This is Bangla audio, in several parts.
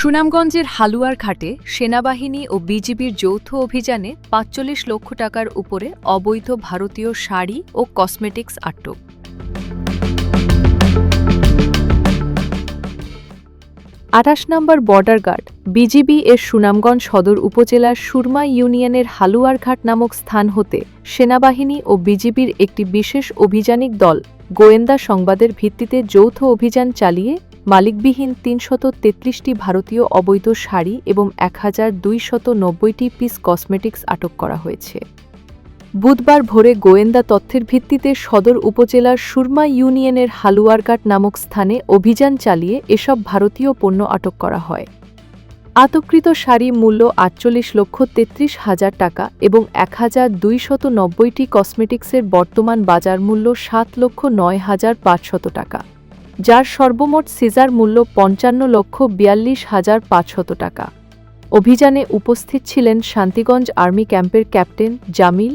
সুনামগঞ্জের হালুয়ার ঘাটে সেনাবাহিনী ও বিজিবির যৌথ অভিযানে পাঁচচল্লিশ লক্ষ টাকার উপরে অবৈধ ভারতীয় শাড়ি ও কসমেটিক্স আটক। আঠাশ নম্বর বর্ডার গার্ড, বিজিবি এর সুনামগঞ্জ সদর উপজেলার সুরমা ইউনিয়নের হালুয়ারঘাট নামক স্থান হতে সেনাবাহিনী ও বিজিবির একটি বিশেষ অভিযানিক দল গোয়েন্দা সংবাদের ভিত্তিতে যৌথ অভিযান চালিয়ে মালিকবিহীন তিনশত তেত্রিশটি ভারতীয় অবৈধ শাড়ি এবং এক হাজার দুইশত নব্বইটি পিস কসমেটিক্স আটক করা হয়েছে। বুধবার ভোরে গোয়েন্দা তথ্যের ভিত্তিতে সদর উপজেলার সুরমা ইউনিয়নের হালুয়ারঘাট নামক স্থানে অভিযান চালিয়ে এসব ভারতীয় পণ্য আটক করা হয়। আটককৃত শাড়ি মূল্য আটচল্লিশ লক্ষ তেত্রিশ হাজার টাকা এবং এক হাজার দুইশত নব্বইটি কসমেটিক্সের বর্তমান বাজার মূল্য সাত লক্ষ নয় হাজার পাঁচশত টাকা। যার সর্বমোট সিজার মূল্য পঞ্চান্ন লক্ষ বিয়াল্লিশ হাজার পাঁচশত টাকা। অভিযানে উপস্থিত ছিলেন শান্তিগঞ্জ আর্মি ক্যাম্পের ক্যাপ্টেন জামিল,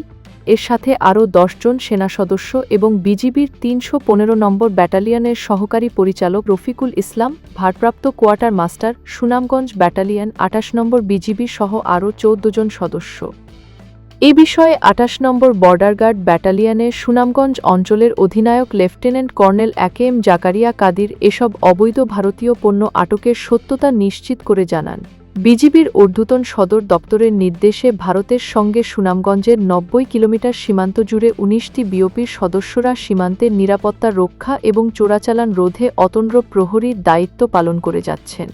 এর সাথে আরও দশজন সেনা সদস্য এবং বিজিবির তিনশো পনেরো নম্বর ব্যাটালিয়নের সহকারী পরিচালক রফিকুল ইসলাম, ভারপ্রাপ্ত কোয়ার্টার মাস্টার সুনামগঞ্জ ব্যাটালিয়ন আটাশ নম্বর বিজিবি সহ আরও চৌদ্দ জন সদস্য। এ বিষয়ে আটাশ নম্বর বর্ডার গার্ড ব্যাটালিয়নের সুনামগঞ্জ অঞ্চলের অধিনায়ক lieutenant colonel A K M Zakaria Kadir এসব অবৈধ ভারতীয় পণ্য আটকের সত্যতা নিশ্চিত করে জানান। বিজিবির ঊর্ধ্বতন সদর দপ্তরের নির্দেশে ভারতের সঙ্গে সুনামগঞ্জের নব্বই কিলোমিটার সীমান্ত জুড়ে উনিশটি বিওপির সদস্যরা সীমান্তের নিরাপত্তা রক্ষা এবং চোরাচালান রোধে অতন্দ্র প্রহরীর দায়িত্ব পালন করে যাচ্ছেন।